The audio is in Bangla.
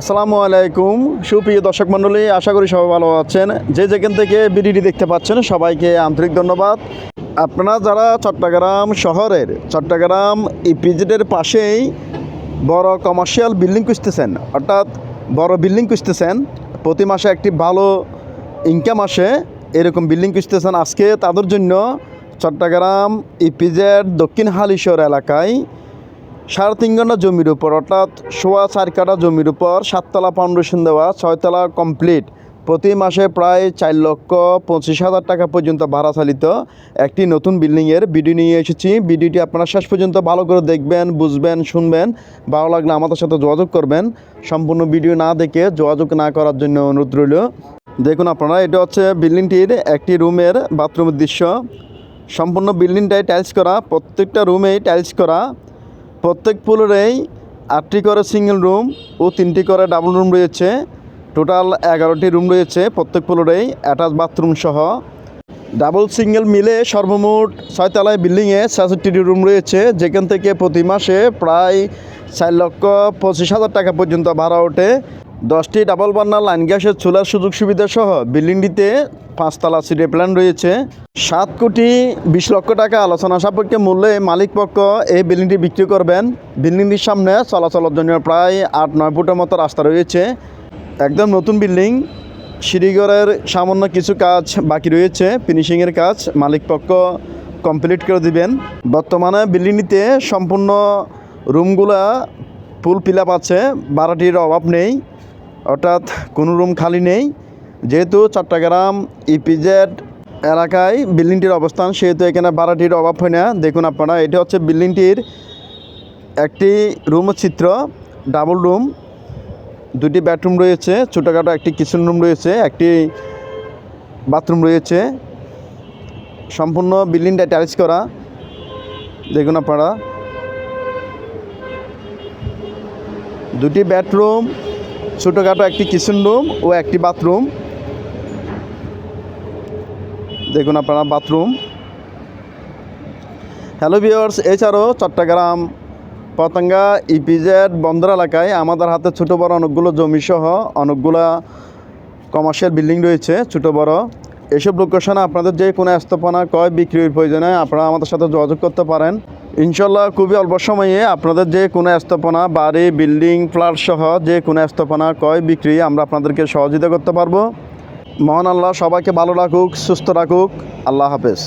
আসসালামু আলাইকুম। সুপ্রিয় দর্শক মণ্ডলী, আশা করি সবাই ভালো আছেন। যে যেখান থেকে বিডিডি দেখতে পাচ্ছেন, সবাইকে আন্তরিক ধন্যবাদ। আপনারা যারা চট্টগ্রাম শহরের, চট্টগ্রাম ইপিজেডের পাশেই বড় কমার্শিয়াল বিল্ডিং খুঁজতেছেন, অর্থাৎ বড় বিল্ডিং খুঁজতেছেন, প্রতি মাসে একটি ভালো ইনকাম আসে, এরকম বিল্ডিং খুঁজতেছেন আজকে, তাদের জন্য চট্টগ্রাম ইপিজেড দক্ষিণ হালিশহর এলাকায় সাড়ে তিন ঘণ্টা জমির উপর, অর্থাৎ সোয়া চার কাটা জমির উপর সাততলা ফাউন্ডেশন দেওয়া, ছয়তলা কমপ্লিট প্রতি মাসে প্রায় চার লক্ষ পঁচিশ হাজার টাকা পর্যন্ত ভাড়া চালিত একটি নতুন বিল্ডিংয়ের ভিডিও নিয়ে এসেছি। ভিডিওটি আপনারা শেষ পর্যন্ত ভালো করে দেখবেন, বুঝবেন, শুনবেন। ভালো লাগলে আমাদের সাথে যোগাযোগ করবেন। সম্পূর্ণ ভিডিও না দেখে যোগাযোগ না করার জন্য অনুরোধ রইল। দেখুন আপনারা, এটা হচ্ছে বিল্ডিংটির একটি রুমের বাথরুমের দৃশ্য। সম্পূর্ণ বিল্ডিংটাই টাইলস করা, প্রত্যেকটা রুমেই টাইলস করা। প্রত্যেক ফ্লোরেই আটটি করে সিঙ্গেল রুম ও তিনটি করে ডাবল রুম রয়েছে। টোটাল এগারোটি রুম রয়েছে। প্রত্যেক ফ্লোরেই অ্যাটাচ বাথরুম সহ ডাবল সিঙ্গেল মিলে সর্বমোট ছয়তলায় বিল্ডিংয়ে ছেষট্টিটি রুম রয়েছে। যেখান থেকে প্রতি মাসে প্রায় চার লক্ষ পঁচিশ হাজার টাকা পর্যন্ত ভাড়া ওঠে। দশটি ডাবল বার্নার, লাইন গ্যাসের চুলার সুযোগ সুবিধা সহ বিল্ডিংটিতে পাঁচতলা সিটে প্ল্যান রয়েছে। সাত কোটি বিশ লক্ষ টাকা আলোচনা সাপেক্ষে মূল্যে মালিক পক্ষ এই বিল্ডিংটি বিক্রি করবেন। বিল্ডিংটির সামনে চলাচলের জন্য প্রায় আট নয় ফুটের মতো রাস্তা রয়েছে। একদম নতুন বিল্ডিং। সিঁড়িঘরের সামান্য কিছু কাজ বাকি রয়েছে। ফিনিশিংয়ের কাজ মালিক পক্ষ কমপ্লিট করে দিবেন। বর্তমানে বিল্ডিংটিতে সম্পূর্ণ রুমগুলা ফুল ফিল আছে। ভাড়াটির অভাব নেই। অর্থাৎ কোনো রুম খালি নেই। যেহেতু চট্টগ্রাম ইপিজেড এলাকায় বিল্ডিংটির অবস্থান, সেহেতু এখানে ভাড়াটির অভাব হয় না। দেখুন আপনারা, এটা হচ্ছে বিল্ডিংটির একটি রুম চিত্র, ডাবল রুম। দুটি বেডরুম রয়েছে, ছোটোখাটো একটি কিচেন রুম রয়েছে, একটি বাথরুম রয়েছে। সম্পূর্ণ বিল্ডিংটা টাইলস করা, দেখুন আপনারা। দুটি বেডরুম ছোটোখাটো একটি কিচেন রুম ও একটি বাথরুম দেখুন আপনারা বাথরুম হ্যালো ভিওর্স এছাড়াও চট্টগ্রাম পতঙ্গা ইপিজেড বন্দর এলাকায় আমাদের হাতে ছোটো বড় অনেকগুলো জমি সহ অনেকগুলা কমার্শিয়াল বিল্ডিং রয়েছে, ছোটো বড়। এসব লোকেশনে আপনাদের যে কোনো স্থাপনা কয় বিক্রির প্রয়োজনে আপনারা আমাদের সাথে যোগাযোগ করতে পারেন। ইনশাল্লাহ খুবই অল্প সময়ে আপনাদের যে কোনো স্থাপনা, বাড়ি বিল্ডিং ফ্ল্যাট সহ যে কোনো স্থাপনা কয় বিক্রি আমরা আপনাদেরকে সহযোগিতা করতে পারব। মহান আল্লাহ সবাইকে ভালো রাখুক, সুস্থ রাখুক। আল্লাহ হাফেজ।